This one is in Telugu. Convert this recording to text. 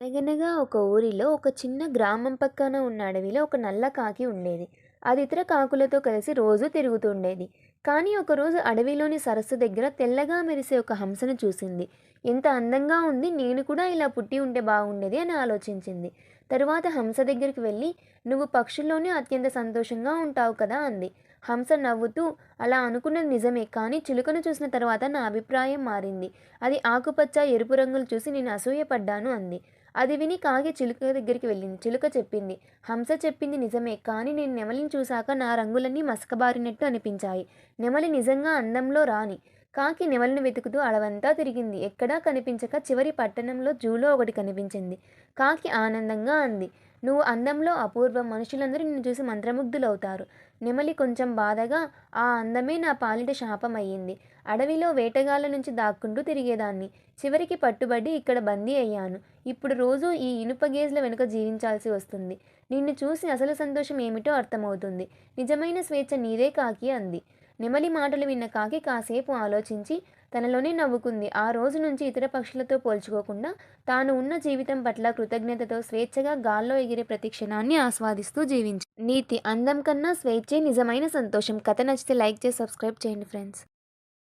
అనగనగా ఒక ఊరిలో ఒక చిన్న గ్రామం పక్కన ఉన్న అడవిలో ఒక నల్ల కాకి ఉండేది. అది ఇతర కాకులతో కలిసి రోజు తిరుగుతుండేది కానీ ఒకరోజు అడవిలోని సరస్సు దగ్గర తెల్లగా మెరిసే ఒక హంసను చూసింది. ఎంత అందంగా ఉంది నేను కూడా ఇలా పుట్టి ఉంటే బాగుండేది అని ఆలోచించింది. తరువాత హంస దగ్గరికి వెళ్ళి నువ్వు పక్షుల్లోనే అత్యంత సంతోషంగా ఉంటావు కదా అంది. హంస నవ్వుతూ అలా అనుకున్నది నిజమే కానీ చిలుకను చూసిన తర్వాత నా అభిప్రాయం మారింది. అది ఆకుపచ్చ ఎరుపు రంగులు చూసి నేను అసూయపడ్డాను అంది. అది విని కాకి చిలుక దగ్గరికి వెళ్ళింది. చిలుక చెప్పింది హంస చెప్పింది నిజమే కానీ నేను నెమలిని చూశాక నా రంగులన్నీ మసకబారినట్టు అనిపించాయి. నెమలి నిజంగా అందంలో రాని కాకి నెమలిని వెతుకుతూ అడవంతా తిరిగింది. ఎక్కడా కనిపించక చివరి పట్టణంలో జూలో ఒకటి కనిపించింది. కాకి ఆనందంగా అంది నువ్వు అందంలో అపూర్వం మనుషులందరూ నిన్ను చూసి మంత్రముగ్ధులవుతారు. నెమలి కొంచెం బాధగా ఆ అందమే నా పాలిట శాపం అయ్యింది అడవిలో వేటగాళ్ళ నుంచి దాక్కుంటూ తిరిగేదాన్ని. చివరికి పట్టుబడి ఇక్కడ బందీ అయ్యాను. ఇప్పుడు రోజు ఈ ఇనుప గేజ్ల వెనుక జీవించాల్సి వస్తుంది. నిన్ను చూసి అసలు సంతోషం ఏమిటో అర్థమవుతుంది. నిజమైన స్వేచ్ఛ నీదే కాకి అంది. నెమలి మాటలు విన్న కాకి కాసేపు ఆలోచించి తనలోనే నవ్వుకుంది. ఆ రోజు నుంచి ఇతర పక్షులతో పోల్చుకోకుండా తాను ఉన్న జీవితం పట్ల కృతజ్ఞతతో స్వేచ్ఛగా గాల్లో ఎగిరే ప్రతి క్షణాన్ని ఆస్వాదిస్తూ జీవించు. నీతి అందం కన్నా స్వేచ్ఛే నిజమైన సంతోషం. కథ నచ్చితే లైక్ చేసి సబ్స్క్రైబ్ చేయండి ఫ్రెండ్స్.